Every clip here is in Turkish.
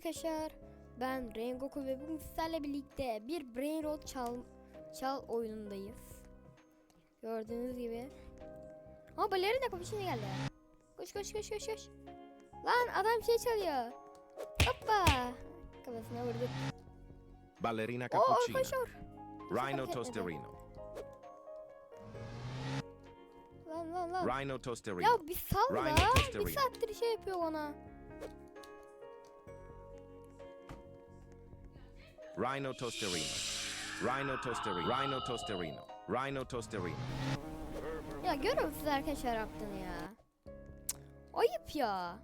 arkadaşlar. Ben Rengoku ve bugün sizlerle birlikte bir Brain Rot çal, çal oyunundayız. Gördüğünüz gibi. Ama balerina kapı içine geldi. Koş koş koş koş koş. Lan adam şey çalıyor. Hoppa. Kafasına vurdu. Ballerina Oo cappuccina. koşuyor. Rhino tosterino. Lan lan lan. Rhino tosterino. Ya bir sal Rhino la. Tosterino. Bir saattir şey yapıyor bana. Rhino tosterino. Rhino tosterino. Rhino tosterino. Rhino tosterino. Ya görüyor musunuz arkadaşlar ya? Ayıp ya.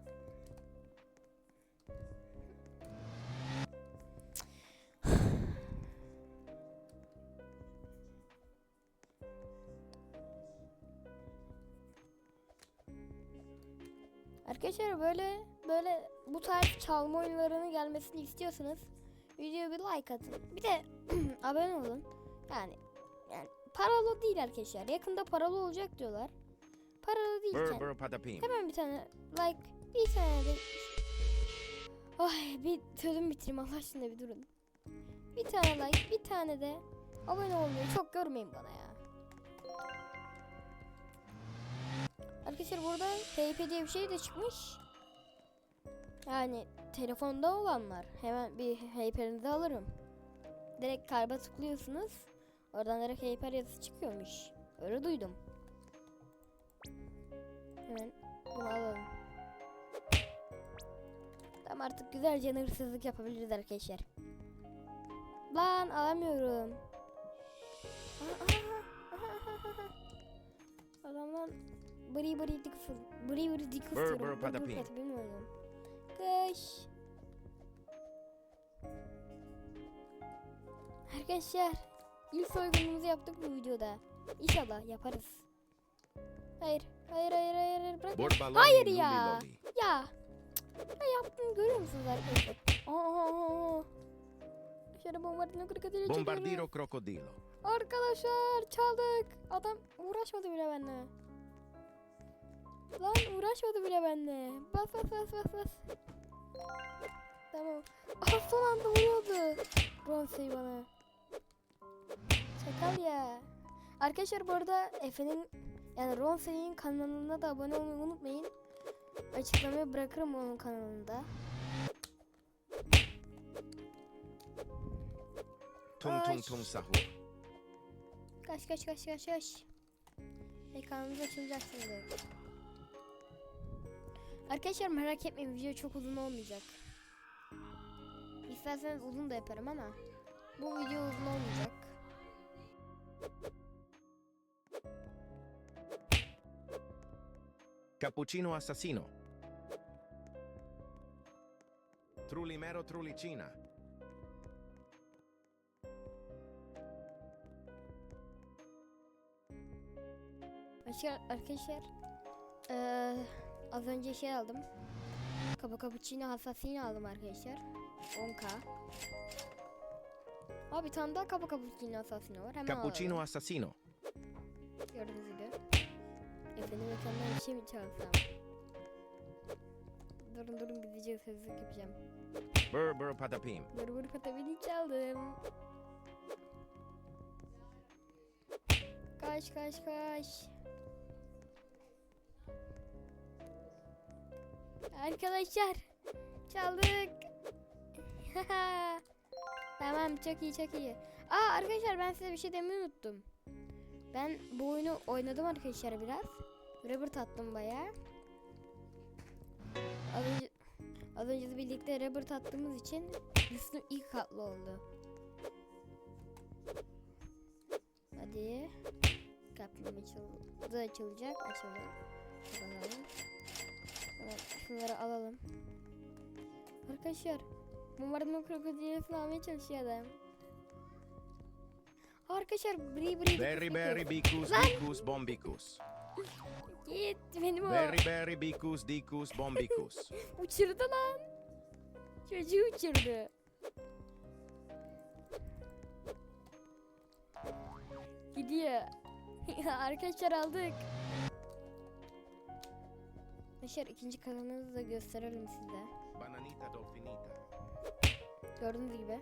Arkadaşlar böyle böyle bu tarz çalma oyunlarının gelmesini istiyorsanız videoya bir like atın. Bir de abone olun. Yani yani paralı değil arkadaşlar. Yakında paralı olacak diyorlar. Paralı patapim. hemen bir tane like bir tane de Ay bir sözümü bitireyim Allah aşkına bir durun. Bir tane like bir tane de abone olmayı çok görmeyin bana ya. Arkadaşlar burada HP diye bir şey de çıkmış. Yani telefonda olanlar hemen bir HP'nizi alırım. Direkt kalbe tıklıyorsunuz. Oradan direkt HP yazısı çıkıyormuş. Öyle duydum. Hemen bunu alalım. Tamam artık güzelce hırsızlık yapabiliriz arkadaşlar. Lan alamıyorum. Adamlar bri bri dikful. Bri bri dikful. Bır, bır, patapim bilmiyorum. Kış. Arkadaşlar ilk soygunumuzu yaptık bu videoda. İnşallah yaparız. Hayır, hayır, hayır, hayır, hayır. Bırak. Hayır ya. Ya. Ne yaptığını görüyor musunuz arkadaşlar? Aa. Şöyle bombardino krokodili Bombardiro crocodilo. Arkadaşlar çaldık. Adam uğraşmadı bile benimle. Lan uğraşmadı bile benimle. Bas bas bas bas bas. Tamam. Aha son anda vuruyordu. Bronze'yi bana. Çakal ya. Arkadaşlar bu arada Efe'nin yani Ronse'nin kanalına da abone olmayı unutmayın. Açıklamaya bırakırım onun kanalında. Tung Ay. tung sahur. Kaç kaç kaç kaç kaç. Ekranımız açılacak şimdi. Arkadaşlar merak etmeyin video çok uzun olmayacak. İsterseniz uzun da yaparım ama bu video uzun olmayacak. Cappuccino assassino. Trulimero trulicina. Arkadaşlar, arkadaşlar eee, az önce şey aldım. Kaba cappuccino hassasini aldım arkadaşlar. 10k. Abi tane daha kaba cappuccino hassasini var. Hemen Cappuccino alalım. assassino. Gördüğünüz gibi. Efendim efendim bir şey mi çalsam? Durun durun gizlice hırsızlık yapacağım. Bur bur patapim. Vur vur patabini çaldım. Kaç kaç kaç. Arkadaşlar çaldık. tamam çok iyi çok iyi. Aa arkadaşlar ben size bir şey demeyi unuttum. Ben bu oyunu oynadım arkadaşlar biraz. Robert attım bayağı. Az önce, az önce birlikte Robert attığımız için üstü ilk katlı oldu. Hadi. Kapım açıldı. Açılacak. Açıldı. Kapatalım. Şunları alalım. Arkadaşlar. Bombardıman krokodilini almaya çalışıyor adam. Arkadaşlar bri bri Berry berry bicus Lan! dicus bombicus. Git benim o. Berry berry bicus dicus bombicus. Uçurdu lan. Çocuğu uçurdu. Gidiyor. Arkadaşlar aldık. Arkadaşlar ikinci kanalımızı da gösterelim size. Bananita dolfinita. Gördüğünüz gibi.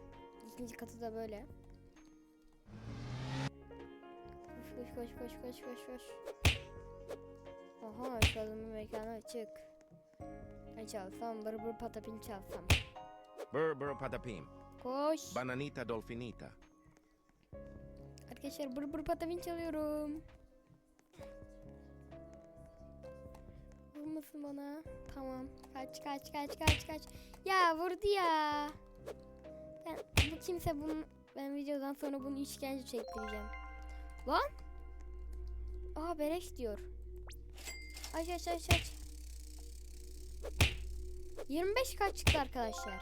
İkinci katı da böyle. Koş koş koş koş koş koş koş. Oha şu adamın mekanı açık. Ne çalsam bır bır patapim çalsam. Burr burr patapim. Koş. Bananita dolfinita. Arkadaşlar bır bır patapim çalıyorum. Vurmasın bana. Tamam. Kaç kaç kaç kaç kaç. Ya vurdu ya. Ben, bu kimse bunun ben videodan sonra bunu işkence çektireceğim. Lan. Aa beleş diyor. Aç aç aç aç. 25 kaç çıktı arkadaşlar.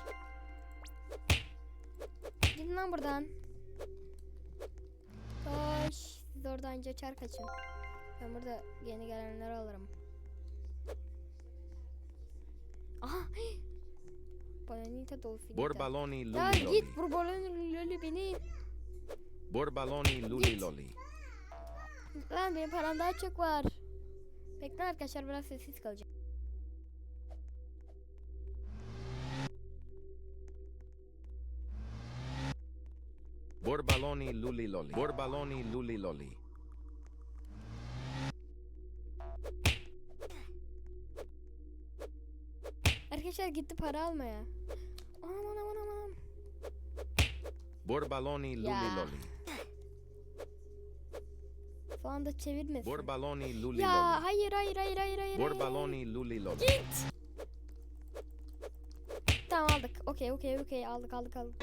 Gidin lan buradan. Koş. Siz oradan geçer kaçın. Ben burada yeni gelenleri alırım. Aha. Dolfinita. Borbaloni Ya luli loli. git burbalon loli beni. Borbaloni luli Git. loli. Lan benim param daha çok var. Bekle arkadaşlar biraz sessiz kalacağım. Borbaloni luli loli. Borbaloni luli loli. Arkadaşlar gitti para almaya. Anam anam anam anam. Borbaloni luli Ya. loli. Şu anda çevirmesin. Borbaloni luli ya loli. hayır hayır hayır hayır hayır. hayır. Borbaloni luli loli. Tamam aldık. Okey okey okey aldık aldık aldık.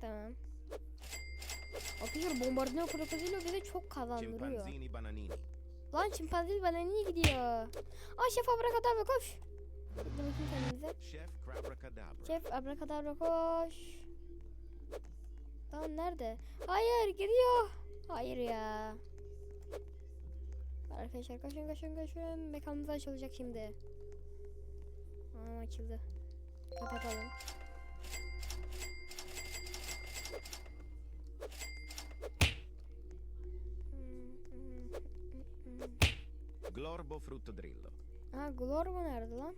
Tamam. Arkadaşlar bombardino krokodilo bize çok kazandırıyor. Bananini. Lan çimpanzil bana niye gidiyor? Aa şef abrakadabra koş. Bakayım kendimize. Chef Crabrakadabra. Şef abrakadabra koş. Lan nerede? Hayır gidiyor. Hayır ya. Arkadaşlar koşun koşun koşun. Mekanımız açılacak şimdi. Aa açıldı. Kapatalım. Glorbo fruttodrillo. Aa Glorbo nerede lan?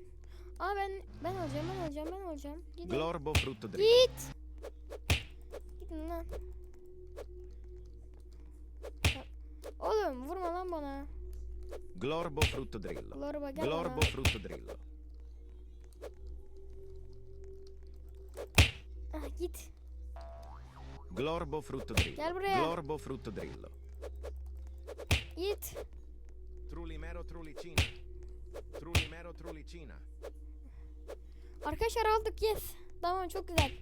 Aa ben ben alacağım ben alacağım ben alacağım. Gidin. Glorbo fruttodrillo. Git. Gidin lan. Oğlum vurma lan bana. Glorbo fruttodrillo. Glorbo gel Glorbo bana. fruttodrillo. Ah, git. Glorbo fruttodrillo. Gel buraya. Glorbo fruttodrillo. Git. Trulimero trulicina. Trulimero trulicina. Arkadaşlar aldık yes. Tamam çok güzel.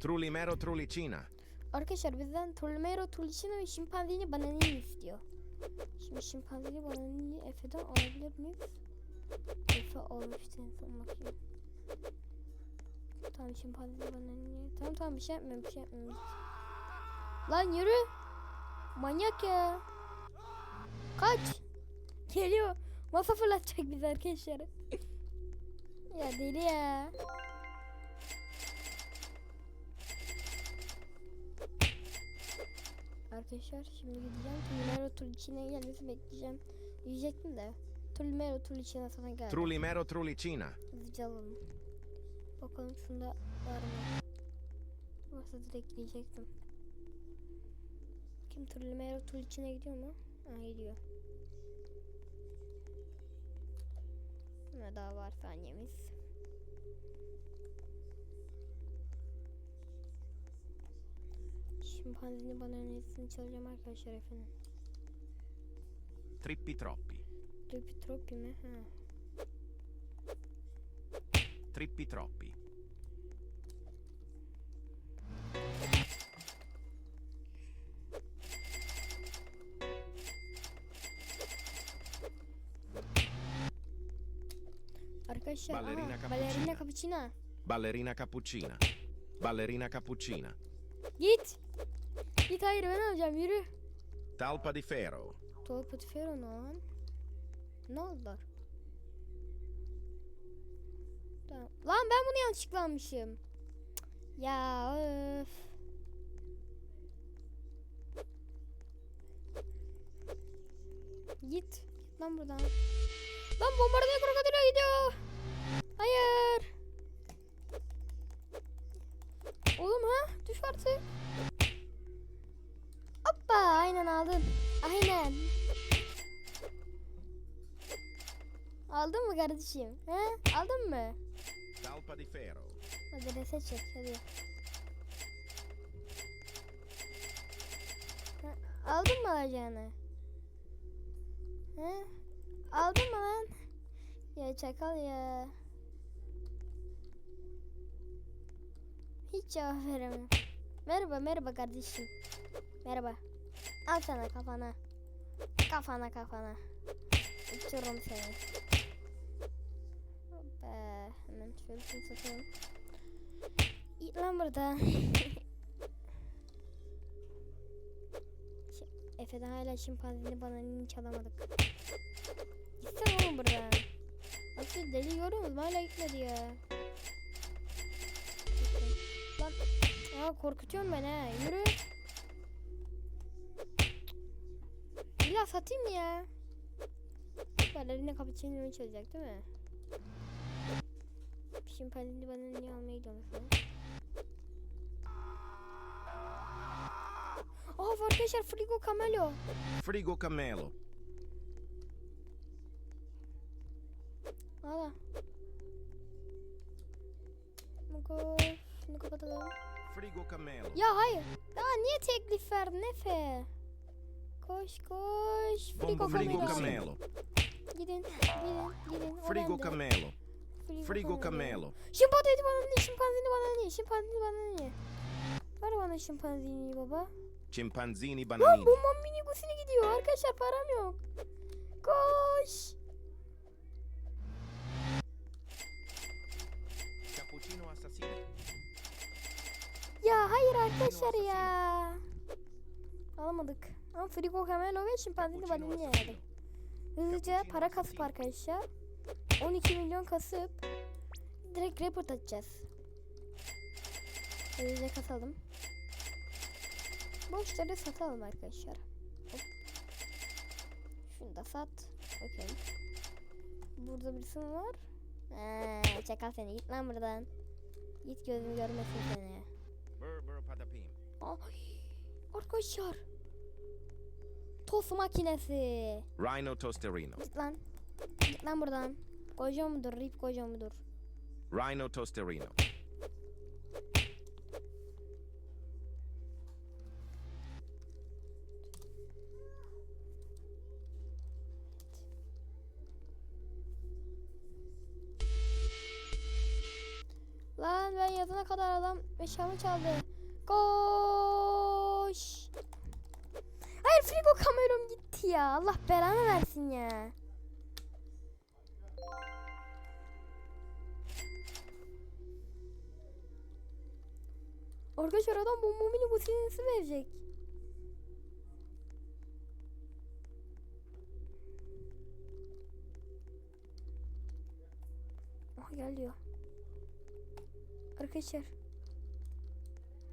Trulimero trulicina. Arkadaşlar bizden Tolmero Tulicino ve Şimpanzini Bananini istiyor. Şimdi Şimpanzini Bananini Efe'den alabilir miyiz? Efe almıştı en son bakayım. Tamam Şimpanzini Bananini. Tamam tamam bir şey yapmıyorum bir şey yapmıyorum. Lan yürü. Manyak ya. Kaç. Geliyor. Masa fırlatacak bizi arkadaşlar. ya deli ya. Arkadaşlar şimdi gideceğim. Tulmero Tulicino'ya gelmesi bekleyeceğim. Yiyecektim de. Tulmero Tulicino sana geldi. Trulimero trulicina. Hızlıca alalım. Bakalım şunda var mı? Varsa direkt yiyecektim. Kim Tulmero Tulicino'ya gidiyor mu? Ha gidiyor. Ne daha var saniyemiz. Şimpanzini bana nesini çalacağım arkadaşlar efendim. Trippi troppi. Tropi tropi mi? Ha. Trippi troppi. Arkadaşlar Ballerina aha, cappuccino. ballerina cappuccino. Ballerina cappuccina. Ballerina cappuccina. Git. Git hayır ben alacağım yürü. Talpa di ferro. Tuval Patifero ne lan? Ne oldular? Tamam. Lan ben bunu yanlışlıkla almışım. Ya öf. Git. Git lan buradan. Lan bombardıya krokodile gidiyor. Hayır. Oğlum ha? Düş artık. Hoppa aynen aldın. Aynen. Aldın mı kardeşim? He? Aldın mı? Talpa di ferro. Hadi reset çek hadi. Ha, Aldın mı alacağını? He? Aldın mı lan? Ya çakal ya. Hiç cevap veremem. Merhaba merhaba kardeşim. Merhaba. Al sana kafana. Kafana kafana. Uçururum seni. Hoppa. Hemen şöyle şunu satalım. Git lan buradan. Ş- Efe'de hala şimpanzini bananini çalamadık. Gitsene oğlum buradan. Nasıl deli musun? Hala gitmedi ya. Ya korkutuyorsun beni ha. Yürü. İlla satayım mı ya? Balerina cappuccino'yu çalacak değil mi? Şimpanzini bananini almaya gidiyorum şu an. Aa arkadaşlar Frigo Camelo. Frigo Camelo. Valla. Şunu kapatalım. Ya hayır. Daha niye teklif verdin Efe? Koş koş. Frigo Camelo. Camelo. Gidin gidin gidin. O Frigo bende. Camelo. Frigo Camelo. Şimpanzini bana ne? Şimpanzini bana ne? Şimpanzini bana ne? Ver bana şimpanzini baba. Chimpanzini Lan bananini. bombam minibüsüne gidiyor. Arkadaşlar param yok. Koş. Ya hayır arkadaşlar ya. Alamadık. Ama Frigo Camelo ve şimpanzini assassino. yedik. Hızlıca para kasıp arkadaşlar. 12 milyon kasıp direkt report atacağız. Hızlıca kasalım. Boşları satalım arkadaşlar. Hop. Şunu da sat. Okey. Burada birisi mi var? Eee çakal seni git lan buradan. Git gözüm görmesin seni. Ay, arkadaşlar. Tost makinesi. Rhino Tosterino. Git lan. Git lan buradan. Koca mudur? Rip koca mudur? Rhino Tosterino. Eşyamı çaldı. Koş. Hayır frigo kameram gitti ya. Allah belanı versin ya. Arkadaşlar adam bomba mini bu sinirsi verecek. Aha gel diyor. Arkadaşlar.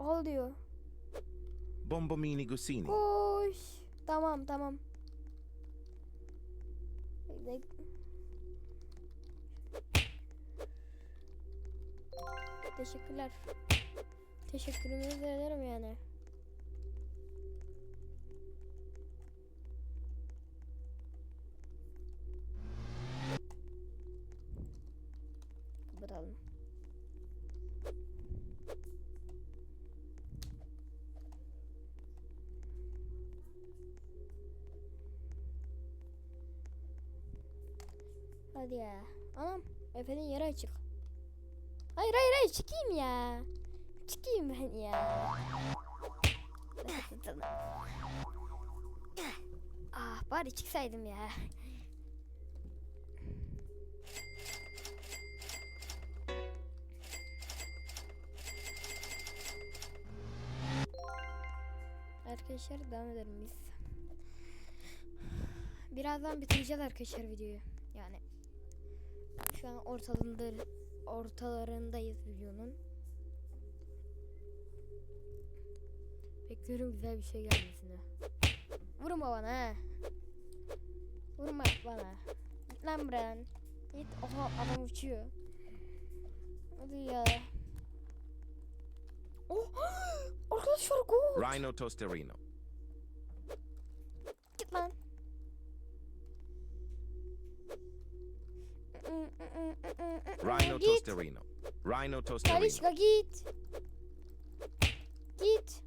Al diyor. Bombomini Gussini. Koş. Tamam tamam. Teşekkürler. Teşekkürümüzü de ederim yani. Kapatalım. Hadi ya. Anam Efe'nin yeri açık. Hayır hayır hayır çıkayım ya. Çıkayım ben ya. ah bari çıksaydım ya. Arkadaşlar devam edelim biz. Birazdan bitireceğiz arkadaşlar videoyu. Yani şu an ortalarında ortalarındayız videonun. Bekliyorum güzel bir şey gelmesini. Vurma bana ha. Vurma bana. Git lan buradan. Git. Oha adam uçuyor. Hadi ya. Oh! Arkadaşlar gol. Rhino Tosterino. Git lan. Rhino Git. Tosterino. Rhino Tosterino. Talişka git. Git.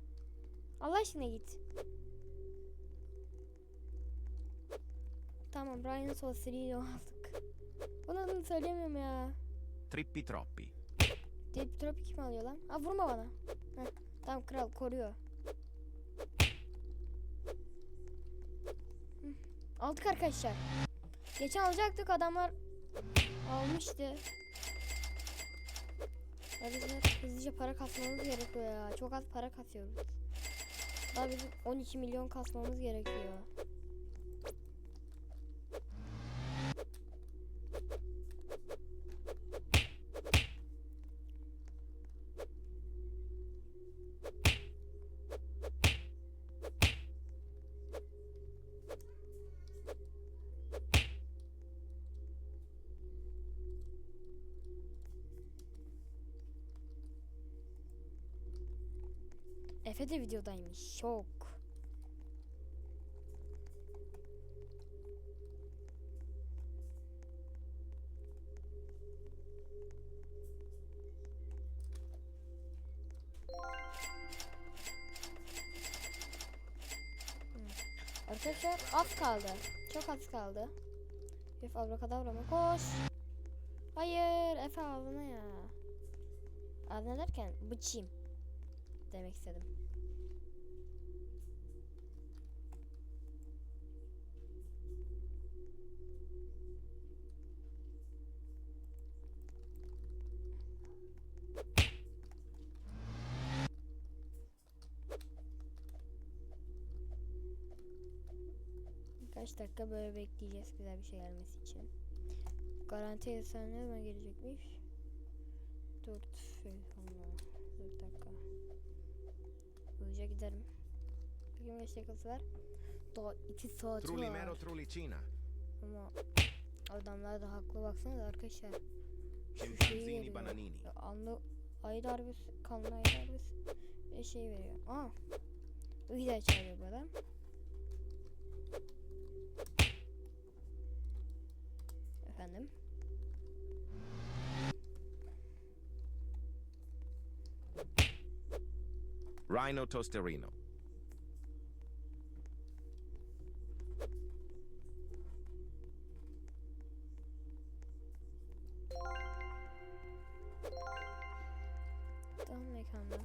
Allah aşkına git. Tamam Ryan Sosrino aldık. Bunun adını söyleyemiyorum ya. Trippi Troppi. Deep Drop kim alıyor lan? Ha vurma bana. Heh, tamam kral koruyor. Aldık arkadaşlar. Geçen alacaktık adamlar almıştı. Arkadaşlar hızlıca para kasmamız gerekiyor ya. Çok az para kasıyoruz. Daha bizim 12 milyon kasmamız gerekiyor. Efe de videodaymış. Şok. Arkadaşlar az kaldı. Çok az kaldı. Efe abrakadabra mı? Koş. Hayır Efe ağzına ya. Ağzına derken bıçayım demek istedim. Birkaç dakika böyle bekleyeceğiz güzel bir şey gelmesi için. Garanti efsane ne gelecekmiş? 4 Allah Hızlıca giderim. Bakayım kaç dakikası var? Daha 2 saat Trulimero var. Trulicina. Ama adamlar da haklı baksanıza arkadaşlar. Veriyor. Bananini. Anlı ayı darbesi, kanlı ayı darbesi ve şey veriyor. Aa. Güzel çağırıyor bu adam. Efendim. Rhino Tosterino. Tamam mekanda.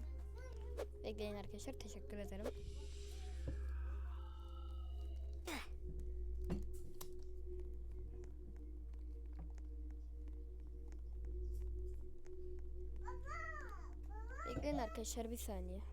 Bekleyin arkadaşlar. Teşekkür ederim. Bekleyin arkadaşlar bir saniye.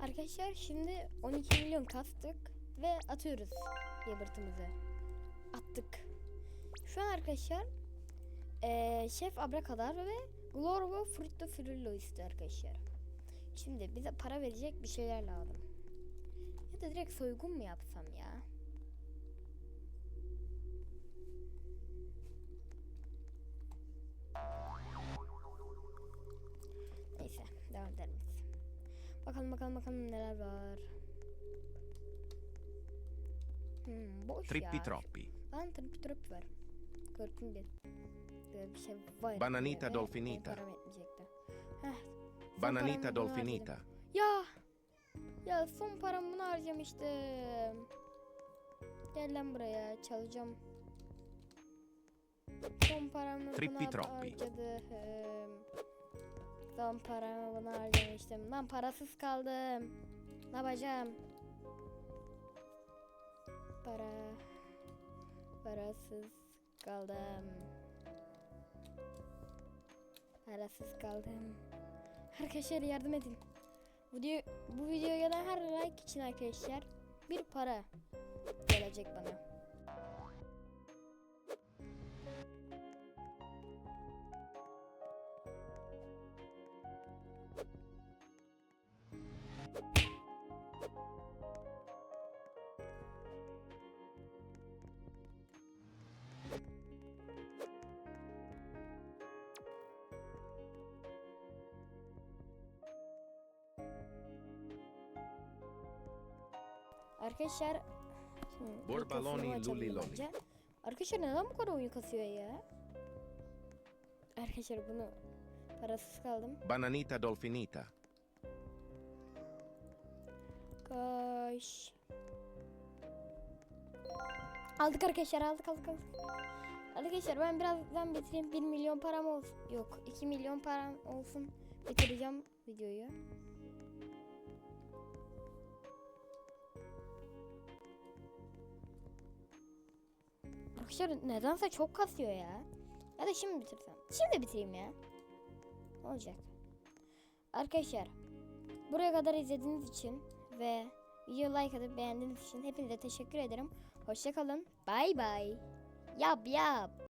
Arkadaşlar şimdi 12 milyon kastık ve atıyoruz yabırtımızı. attık. Şu an arkadaşlar eee Şef Abrakadar ve Glorvo Frutto Frillo istiyor arkadaşlar. Şimdi bize para verecek bir şeyler lazım. Ya da direkt soygun mu yapsam ya? Bakalım bakalım bakalım neler var. Hmm, boş Trippi ya. troppi. Ben trippi trippi var. Gördüm bir. Böyle bir şey var. Bananita dolfinita. benim param yetmeyecekti. Heh, son Bananita paramı dolfinita. harcadım. Ya! Ya son paramı bunu harcamıştım. Gel lan buraya çalacağım. Son paramı Trippi buna troppi. harcadım. Son paramı buna harcamıştım. Lan parasız kaldım. Ne yapacağım? Para. Parasız kaldım. Parasız kaldım. Arkadaşlar yardım edin. Video, bu videoya gelen her like için arkadaşlar bir para gelecek bana. Arkadaşlar şimdi Borbaloni açalım luliloli. önce. Arkadaşlar neden bu kadar oyun kasıyor ya? Arkadaşlar bunu parasız kaldım. Bananita dolfinita. Koş. Aldık arkadaşlar aldık aldık aldık. Arkadaşlar ben birazdan bitireyim 1 milyon param olsun. Yok 2 milyon param olsun. Bitireceğim videoyu. Arkadaşlar nedense çok kasıyor ya. Ya da şimdi bitirsem. Şimdi bitireyim ya. Ne olacak? Arkadaşlar buraya kadar izlediğiniz için ve video like atıp beğendiğiniz için hepinize teşekkür ederim. Hoşçakalın. Bay bay. Yap yap.